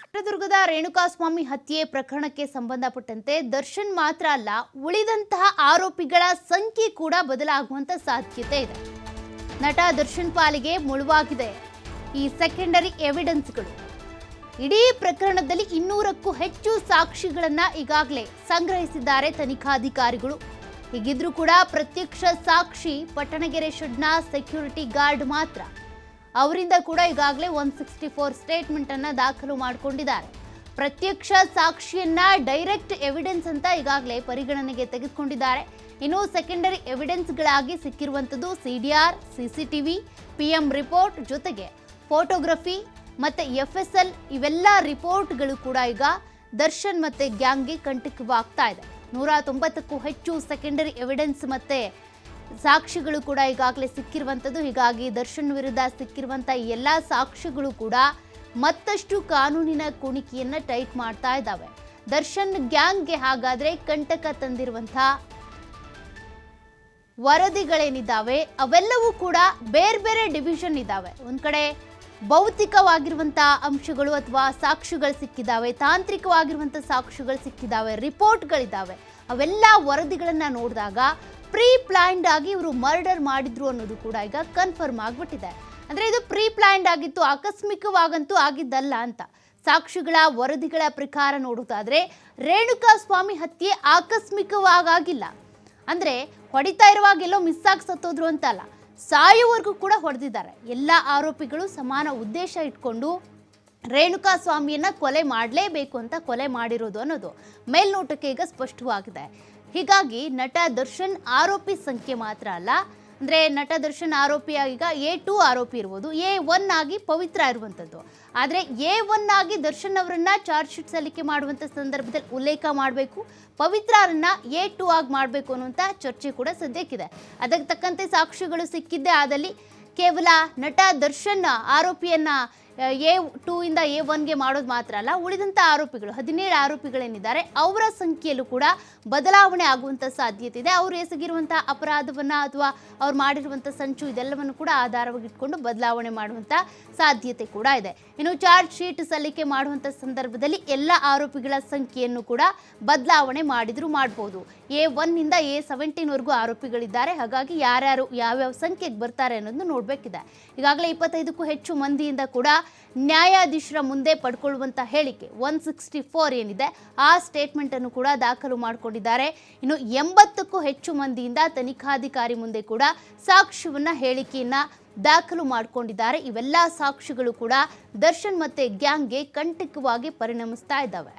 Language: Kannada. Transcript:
ಚಿತ್ರದುರ್ಗದ ರೇಣುಕಾಸ್ವಾಮಿ ಹತ್ಯೆ ಪ್ರಕರಣಕ್ಕೆ ಸಂಬಂಧಪಟ್ಟಂತೆ ದರ್ಶನ್ ಮಾತ್ರ ಅಲ್ಲ, ಉಳಿದಂತಹ ಆರೋಪಿಗಳ ಸಂಖ್ಯೆ ಕೂಡ ಬದಲಾಗುವಂತ ಸಾಧ್ಯತೆ ಇದೆ. ನಟ ದರ್ಶನ್ ಪಾಲಿಗೆ ಮುಳುವಾಗಿದೆ ಈ ಸೆಕೆಂಡರಿ ಎವಿಡೆನ್ಸ್ಗಳು ಇಡೀ ಪ್ರಕರಣದಲ್ಲಿ ಇನ್ನೂರಕ್ಕೂ ಹೆಚ್ಚು ಸಾಕ್ಷಿಗಳನ್ನ ಈಗಾಗಲೇ ಸಂಗ್ರಹಿಸಿದ್ದಾರೆ ತನಿಖಾಧಿಕಾರಿಗಳು. ಹೀಗಿದ್ರೂ ಕೂಡ ಪ್ರತ್ಯಕ್ಷ ಸಾಕ್ಷಿ, ಪಟ್ಟಣಗೆರೆ ಶೆಡ್ನ ಸೆಕ್ಯೂರಿಟಿ ಗಾರ್ಡ್ ಮಾತ್ರ. ಅವರಿಂದ ಕೂಡ ಈಗಾಗಲೇ ಒನ್ ಸಿಕ್ಸ್ಟಿ ಫೋರ್ ಸ್ಟೇಟ್ಮೆಂಟ್ ಅನ್ನ ದಾಖಲು ಮಾಡಿಕೊಂಡಿದ್ದಾರೆ. ಪ್ರತ್ಯಕ್ಷ ಸಾಕ್ಷಿಯನ್ನ ಡೈರೆಕ್ಟ್ ಎವಿಡೆನ್ಸ್ ಅಂತ ಈಗಾಗಲೇ ಪರಿಗಣನೆಗೆ ತೆಗೆದುಕೊಂಡಿದ್ದಾರೆ. ಇನ್ನು ಸೆಕೆಂಡರಿ ಎವಿಡೆನ್ಸ್ಗಳಾಗಿ ಸಿಕ್ಕಿರುವಂಥದ್ದು ಸಿಡಿಆರ್ ಸಿಸಿಟಿವಿ ಪಿಎಂ ರಿಪೋರ್ಟ್ ಜೊತೆಗೆ ಫೋಟೋಗ್ರಫಿ ಮತ್ತೆ ಎಫ್ ಎಸ್ ಎಲ್ ಇವೆಲ್ಲ ರಿಪೋರ್ಟ್ಗಳು ಕೂಡ ಈಗ ದರ್ಶನ್ ಮತ್ತೆ ಗ್ಯಾಂಗ್ಗೆ ಕಂಟಕವಾಗ್ತಾ ಇದೆ. ನೂರ ತೊಂಬತ್ತಕ್ಕೂ ಹೆಚ್ಚು ಸೆಕೆಂಡರಿ ಎವಿಡೆನ್ಸ್ ಮತ್ತೆ ಸಾಕ್ಷಿಗಳು ಕೂಡ ಈಗಾಗಲೇ ಸಿಕ್ಕಿರುವಂಥದ್ದು. ಹೀಗಾಗಿ ದರ್ಶನ್ ವಿರುದ್ಧ ಸಿಕ್ಕಿರುವಂಥ ಎಲ್ಲ ಸಾಕ್ಷಿಗಳು ಕೂಡ ಮತ್ತಷ್ಟು ಕಾನೂನಿನ ಕುಣಿಕೆಯನ್ನು ಟೈಟ್ ಮಾಡ್ತಾ ಇದ್ದಾವೆ. ದರ್ಶನ್ ಗ್ಯಾಂಗ್ಗೆ ಹಾಗಾದರೆ ಕಂಟಕ ತಂದಿರುವಂಥ ವರದಿಗಳೇನಿದ್ದಾವೆ, ಅವೆಲ್ಲವೂ ಕೂಡ ಬೇರೆ ಬೇರೆ ಡಿವಿಷನ್ ಇದ್ದಾವೆ. ಒಂದು ಕಡೆ ಭೌತಿಕವಾಗಿರುವಂಥ ಅಂಶಗಳು ಅಥವಾ ಸಾಕ್ಷಿಗಳು ಸಿಕ್ಕಿದ್ದಾವೆ, ತಾಂತ್ರಿಕವಾಗಿರುವಂಥ ಸಾಕ್ಷಿಗಳು ಸಿಕ್ಕಿದ್ದಾವೆ, ರಿಪೋರ್ಟ್ಗಳಿದ್ದಾವೆ. ಅವೆಲ್ಲ ವರದಿಗಳನ್ನು ನೋಡಿದಾಗ ಪ್ರೀ ಪ್ಲಾನ್ಡ್ ಆಗಿ ಇವರು ಮರ್ಡರ್ ಮಾಡಿದ್ರು ಅನ್ನೋದು ಕೂಡ ಈಗ ಕನ್ಫರ್ಮ್ ಆಗ್ಬಿಟ್ಟಿದೆ. ಅಂದ್ರೆ ಇದು ಪ್ರೀ ಪ್ಲಾನ್ಡ್ ಆಗಿತ್ತು, ಆಕಸ್ಮಿಕವಾಗಂತೂ ಆಗಿದ್ದಲ್ಲ ಅಂತ. ಸಾಕ್ಷಿಗಳ ವರದಿಗಳ ಪ್ರಕಾರ ನೋಡೋದಾದ್ರೆ ರೇಣುಕಾ ಸ್ವಾಮಿ ಹತ್ಯೆ ಆಕಸ್ಮಿಕವಾಗಿಲ್ಲ ಅಂದ್ರೆ ಹೊಡಿತಾ ಇರುವಾಗ ಎಲ್ಲೋ ಮಿಸ್ ಆಗಿ ಸತ್ತೋದ್ರು ಅಂತ ಅಲ್ಲ ಸಾಯುವವರೆಗೂ ಕೂಡ ಹೊಡೆದಿದ್ದಾರೆ. ಎಲ್ಲ ಆರೋಪಿಗಳು ಸಮಾನ ಉದ್ದೇಶ ಇಟ್ಕೊಂಡು ರೇಣುಕಾ ಸ್ವಾಮಿಯನ್ನು ಕೊಲೆ ಮಾಡಲೇಬೇಕು ಅಂತ ಕೊಲೆ ಮಾಡಿರೋದು ಅನ್ನೋದು ಮೇಲ್ನೋಟಕ್ಕೆ ಈಗ ಸ್ಪಷ್ಟವಾಗಿದೆ. ಹೀಗಾಗಿ ನಟ ದರ್ಶನ್ ಆರೋಪಿ ಸಂಖ್ಯೆ ಮಾತ್ರ ಅಲ್ಲ, ಅಂದರೆ ನಟ ದರ್ಶನ್ ಈಗ ಎ ಟು ಆರೋಪಿ ಇರ್ಬೋದು, ಎ ಒನ್ ಆಗಿ ಪವಿತ್ರ ಇರುವಂಥದ್ದು. ಆದರೆ ಎ ಒನ್ ಆಗಿ ದರ್ಶನ್ ಅವರನ್ನ ಚಾರ್ಜ್ ಶೀಟ್ ಸಲ್ಲಿಕೆ ಮಾಡುವಂಥ ಸಂದರ್ಭದಲ್ಲಿ ಉಲ್ಲೇಖ ಮಾಡಬೇಕು ಪವಿತ್ರರನ್ನ ಎ ಟು ಆಗಿ ಮಾಡಬೇಕು ಅನ್ನುವಂಥ ಚರ್ಚೆ ಕೂಡ ಸದ್ಯಕ್ಕಿದೆ. ಅದಕ್ಕೆ ತಕ್ಕಂತೆ ಸಾಕ್ಷಿಗಳು ಸಿಕ್ಕಿದ್ದೇ ಆದಲ್ಲಿ ಕೇವಲ ನಟ ದರ್ಶನ್ ಆರೋಪಿಯನ್ನ ಎ ಟೂ ಇಂದ ಎ ಒನ್ಗೆ ಮಾಡೋದು ಮಾತ್ರ ಅಲ್ಲ ಉಳಿದಂಥ ಆರೋಪಿಗಳು, ಹದಿನೇಳು ಆರೋಪಿಗಳೇನಿದ್ದಾರೆ, ಅವರ ಸಂಖ್ಯೆಯಲ್ಲೂ ಕೂಡ ಬದಲಾವಣೆ ಆಗುವಂಥ ಸಾಧ್ಯತೆ ಇದೆ. ಅವರು ಎಸಗಿರುವಂಥ ಅಪರಾಧವನ್ನು ಅಥವಾ ಅವ್ರು ಮಾಡಿರುವಂಥ ಸಂಚು ಇದೆಲ್ಲವನ್ನು ಕೂಡ ಆಧಾರವಾಗಿ ಇಟ್ಕೊಂಡು ಬದಲಾವಣೆ ಮಾಡುವಂಥ ಸಾಧ್ಯತೆ ಕೂಡ ಇದೆ. ಇನ್ನು ಚಾರ್ಜ್ ಶೀಟ್ ಸಲ್ಲಿಕೆ ಮಾಡುವಂಥ ಸಂದರ್ಭದಲ್ಲಿ ಎಲ್ಲ ಆರೋಪಿಗಳ ಸಂಖ್ಯೆಯನ್ನು ಕೂಡ ಬದಲಾವಣೆ ಮಾಡಿದರೂ ಮಾಡ್ಬೋದು. ಎ ಒನ್ನಿಂದ ಎ ಸೆವೆಂಟೀನ್ವರೆಗೂ ಆರೋಪಿಗಳಿದ್ದಾರೆ. ಹಾಗಾಗಿ ಯಾರ್ಯಾರು ಯಾವ್ಯಾವ ಸಂಖ್ಯೆಗೆ ಬರ್ತಾರೆ ಅನ್ನೋದನ್ನು ನೋಡಬೇಕಿದೆ. ಈಗಾಗಲೇ ಇಪ್ಪತ್ತೈದಕ್ಕೂ ಹೆಚ್ಚು ಮಂದಿಯಿಂದ ಕೂಡ ನ್ಯಾಯಾಧೀಶರ ಮುಂದೆ ಪಡ್ಕೊಳ್ಳುವಂಥ ಹೇಳಿಕೆ ಒನ್ ಸಿಕ್ಸ್ಟಿ ಫೋರ್ ಏನಿದೆ. ಆ ಸ್ಟೇಟ್ಮೆಂಟ್ ಅನ್ನು ಕೂಡ ದಾಖಲು ಮಾಡಿಕೊಂಡಿದ್ದಾರೆ. ಇನ್ನು ಎಂಬತ್ತಕ್ಕೂ ಹೆಚ್ಚು ಮಂದಿಯಿಂದ ತನಿಖಾಧಿಕಾರಿ ಮುಂದೆ ಕೂಡ ಸಾಕ್ಷ್ಯವನ್ನ, ಹೇಳಿಕೆಯನ್ನ ದಾಖಲು ಮಾಡಿಕೊಂಡಿದ್ದಾರೆ. ಇವೆಲ್ಲ ಸಾಕ್ಷಿಗಳು ಕೂಡ ದರ್ಶನ್ ಮತ್ತೆ ಗ್ಯಾಂಗ್ಗೆ ಕಂಟಕವಾಗಿ ಪರಿಣಮಿಸ್ತಾ ಇದ್ದಾವೆ.